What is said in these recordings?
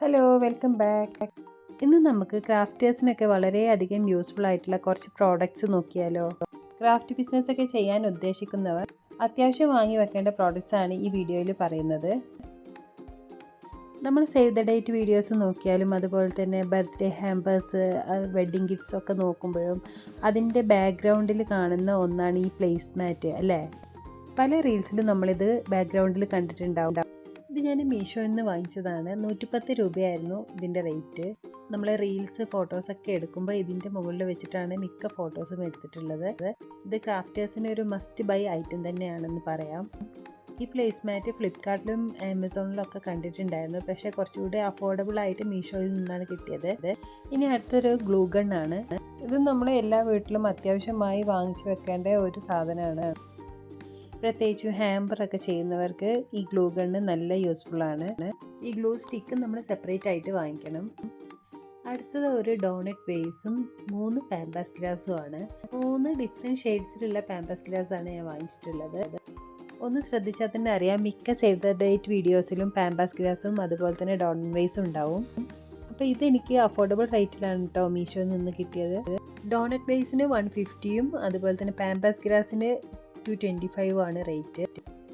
Hello welcome back ഇന്ന് നമുക്ക് ക്രാഫ്റ്റേഴ്സിനൊക്കെ വളരെയധികം യൂസ്ഫുൾ ആയിട്ടുള്ള കുറച്ച് പ്രോഡക്റ്റ്സ് നോക്കിയാലോ? ക്രാഫ്റ്റ് ബിസിനസ് ഒക്കെ ചെയ്യാൻ ഉദ്ദേശിക്കുന്നവർ അത്യാവശ്യം വാങ്ങി വെക്കേണ്ട പ്രോഡക്റ്റ്സ് ആണ് ഈ വീഡിയോയിൽ പറയുന്നത്. നമ്മൾ സേവ് ദ ഡേറ്റ് വീഡിയോസ് നോക്കിയാലും അതുപോലെ തന്നെ ബർത്ത്ഡേ ഹാമ്പേഴ്സ് വെഡ്ഡിങ് ഗിഫ്റ്റ്സ് ഒക്കെ നോക്കുമ്പോഴും അതിന്റെ ബാക്ക്ഗ്രൗണ്ടിൽ കാണുന്ന ഒന്നാണ് ഈ പ്ലേസ്മാറ്റ് അല്ലേ? പല റീൽസിലും നമ്മളിത് ബാക്ക്ഗ്രൗണ്ടിൽ കണ്ടിട്ടുണ്ടാവും. ഇത് ഞാൻ മീഷോയിൽ നിന്ന് വാങ്ങിച്ചതാണ്. നൂറ്റിപ്പത്ത് രൂപയായിരുന്നു ഇതിന്റെ റേറ്റ്. നമ്മൾ റീൽസ് ഫോട്ടോസൊക്കെ എടുക്കുമ്പോൾ ഇതിന്റെ മുകളിൽ വെച്ചിട്ടാണ് മിക്ക ഫോട്ടോസും എടുത്തിട്ടുള്ളത്. ഇത് ക്രാഫ്റ്റേഴ്സിന് ഒരു മസ്റ്റ് ബൈ ഐറ്റം തന്നെയാണെന്ന് പറയാം. ഈ പ്ലേസ്മാറ്റ് ഫ്ലിപ്കാർട്ടിലും ആമസോണിലും ഒക്കെ കണ്ടിട്ടുണ്ടായിരുന്നു. പക്ഷേ കുറച്ചുകൂടി അഫോർഡബിൾ ആയിട്ട് മീഷോയിൽ നിന്നാണ് കിട്ടിയത്. ഇനി അടുത്തൊരു ഗ്ലൂ ആണ് ഇത് നമ്മൾ എല്ലാ വീട്ടിലും അത്യാവശ്യമായി വാങ്ങിച്ചു വെക്കേണ്ട ഒരു സാധനമാണ്. പ്രത്യേകിച്ചും ഹാമ്പർ ഒക്കെ ചെയ്യുന്നവർക്ക് ഈ ഗ്ലൂ ഗണ്ണ് നല്ല യൂസ്ഫുൾ ആണ്. ഈ ഗ്ലൂ സ്റ്റിക്ക് നമ്മൾ സെപ്പറേറ്റ് ആയിട്ട് വാങ്ങിക്കണം. അടുത്തത് ഒരു ഡോണറ്റ് ബേസും മൂന്ന് പാമ്പാസ് ഗ്ലാസും ആണ്. മൂന്ന് ഡിഫറെന്റ് ഷെയ്ഡ്സിലുള്ള പാമ്പാസ് ഗ്ലാസ് ആണ് ഞാൻ വാങ്ങിച്ചിട്ടുള്ളത്. ഒന്ന് ശ്രദ്ധിച്ചാൽ തന്നെ അറിയാം മിക്ക സേവ് ദ ഡേറ്റ് വീഡിയോസിലും പാമ്പാസ് ഗ്ലാസും അതുപോലെ തന്നെ ഡോണറ്റ് ബേസും ഉണ്ടാവും. അപ്പോൾ ഇതെനിക്ക് അഫോർഡബിൾ റേറ്റിലാണ് കേട്ടോ മീഷോയിൽ നിന്ന് കിട്ടിയത്. ഡോണറ്റ് ബേസിന് വൺ ഫിഫ്റ്റിയും അതുപോലെ തന്നെ പാമ്പാസ് ഗ്ലാസിന് ടു ട്വന്റി ഫൈവ് ആണ് റേറ്റ്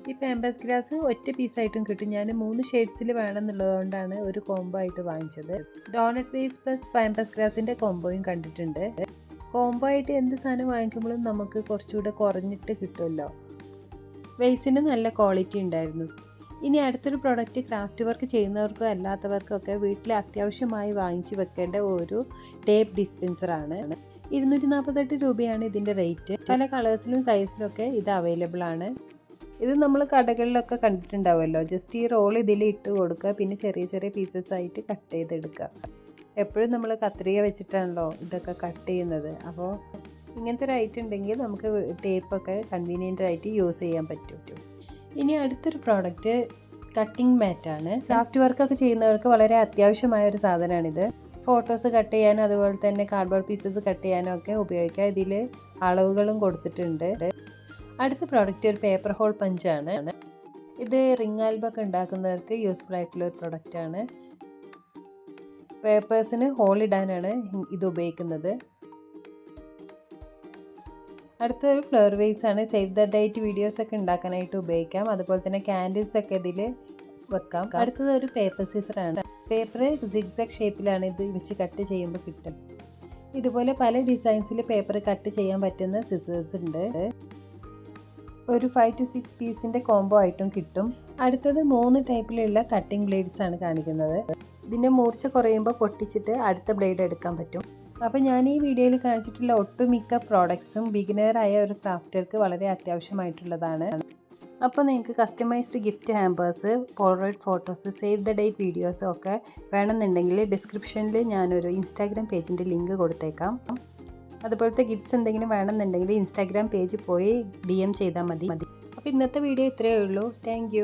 ഈ പാമ്പസ് ഗ്ലാസ് ഒറ്റ പീസായിട്ടും കിട്ടും. ഞാൻ മൂന്ന് ഷെയ്ഡ്സിൽ വേണമെന്നുള്ളതുകൊണ്ടാണ് ഒരു കോംബോ ആയിട്ട് വാങ്ങിച്ചത്. ഡോണറ്റ് ബേസ് പ്ലസ് പാമ്പസ് ഗ്ലാസിന്റെ കോംബോയും കണ്ടിട്ടുണ്ട്. കോംബോ ആയിട്ട് എന്ത് സാധനം വാങ്ങിക്കുമ്പോഴും നമുക്ക് കുറച്ചുകൂടെ കുറഞ്ഞിട്ട് കിട്ടുമല്ലോ. വെയ്സിന് നല്ല ക്വാളിറ്റി ഉണ്ടായിരുന്നു. ഇനി അടുത്തൊരു പ്രോഡക്റ്റ് ക്രാഫ്റ്റ് വർക്ക് ചെയ്യുന്നവർക്കും അല്ലാത്തവർക്കും ഒക്കെ വീട്ടിൽ അത്യാവശ്യമായി വാങ്ങിച്ചു വെക്കേണ്ട ഒരു ടേപ്പ് ഡിസ്പെൻസറാണ് ഇരുന്നൂറ്റി നാൽപ്പത്തെട്ട് രൂപയാണ് ഇതിന്റെ റേറ്റ്. പല കളേഴ്സിലും സൈസിലും ഒക്കെ ഇത് അവൈലബിൾ ആണ്. ഇത് നമ്മൾ കടകളിലൊക്കെ കണ്ടിട്ടുണ്ടാവുമല്ലോ. ജസ്റ്റ് ഈ റോൾ ഇതിൽ ഇട്ട് കൊടുക്കുക. പിന്നെ ചെറിയ ചെറിയ പീസസ് ആയിട്ട് കട്ട് ചെയ്തെടുക്കുക. എപ്പോഴും നമ്മൾ കത്രിക വെച്ചിട്ടാണല്ലോ ഇതൊക്കെ കട്ട് ചെയ്യുന്നത്. അപ്പോൾ ഇങ്ങനത്തെ ഒരു ഐറ്റം ഉണ്ടെങ്കിൽ നമുക്ക് ടേപ്പൊക്കെ കൺവീനിയന്റ് ആയിട്ട് യൂസ് ചെയ്യാൻ പറ്റും. ഇനി അടുത്തൊരു പ്രോഡക്റ്റ് കട്ടിംഗ് മാറ്റാണ് ക്രാഫ്റ്റ് വർക്കൊക്കെ ചെയ്യുന്നവർക്ക് വളരെ അത്യാവശ്യമായ ഒരു സാധനമാണിത്. ഫോട്ടോസ് കട്ട് ചെയ്യാനും അതുപോലെ തന്നെ കാർഡ്ബോർഡ് പീസസ് കട്ട് ചെയ്യാനും ഒക്കെ ഉപയോഗിക്കാം. ഇതിൽ അളവുകളും കൊടുത്തിട്ടുണ്ട്. അടുത്ത പ്രോഡക്റ്റ് ഒരു പേപ്പർ ഹോൾ പഞ്ചാണ് ഇത് റിംഗ് ആൽബം ഒക്കെ ഉണ്ടാക്കുന്നവർക്ക് യൂസ്ഫുൾ ആയിട്ടുള്ള ഒരു പ്രൊഡക്റ്റാണ് പേപ്പേഴ്സിന് ഹോൾ ഇടാനാണ് ഇത് ഉപയോഗിക്കുന്നത്. അടുത്ത ഒരു ഫ്ലവർ വേസ് ആണ്. സേവ് ദ ഡേറ്റ് വീഡിയോസ് ഒക്കെ ഉണ്ടാക്കാനായിട്ട് ഉപയോഗിക്കാം. അതുപോലെ തന്നെ ക്യാൻഡിൽസ് ഒക്കെ ഇതിൽ വെക്കാം. അടുത്തത് ഒരു പേപ്പർ സീസറാണ് പേപ്പർ സിഗ്സാഗ് ഷേപ്പിലാണ് ഇത് വെച്ച് കട്ട് ചെയ്യുമ്പോൾ കിട്ടും. ഇതുപോലെ പല ഡിസൈൻസിൽ പേപ്പർ കട്ട് ചെയ്യാൻ പറ്റുന്ന സിസേഴ്സ് ഉണ്ട്. ഒരു ഫൈവ് ടു സിക്സ് പീസിന്റെ കോംബോ ആയിട്ടും കിട്ടും. അടുത്തത് മൂന്ന് ടൈപ്പിലുള്ള കട്ടിംഗ് ബ്ലേഡ്സ് ആണ് കാണിക്കുന്നത്. ഇതിന്റെ മൂർച്ച കുറയുമ്പോൾ പൊട്ടിച്ചിട്ട് അടുത്ത ബ്ലേഡ് എടുക്കാൻ പറ്റും. അപ്പോൾ ഞാൻ ഈ വീഡിയോയിൽ കാണിച്ചിട്ടുള്ള ഒട്ടുമിക്ക പ്രോഡക്ട്സും ബിഗിനറായ ഒരു ക്രാഫ്റ്റർക്ക് വളരെ അത്യാവശ്യമായിട്ടുള്ളതാണ്. അപ്പോൾ നിങ്ങൾക്ക് customised gift hampers polaroid photos save the day videos ഒക്കെ വേണമെന്നുണ്ടെങ്കിൽ ഡിസ്ക്രിപ്ഷനിൽ ഞാനൊരു ഇൻസ്റ്റാഗ്രാം പേജിന്റെ ലിങ്ക് കൊടുത്തേക്കാം. അതുപോലത്തെ ഗിഫ്റ്റ്സ് എന്തെങ്കിലും വേണമെന്നുണ്ടെങ്കിൽ ഇൻസ്റ്റാഗ്രാം പേജ് പോയി ഡി എം ചെയ്താൽ മതി. മതി അപ്പോൾ ഇന്നത്തെ വീഡിയോ ഇത്രയേ ഉള്ളൂ. താങ്ക്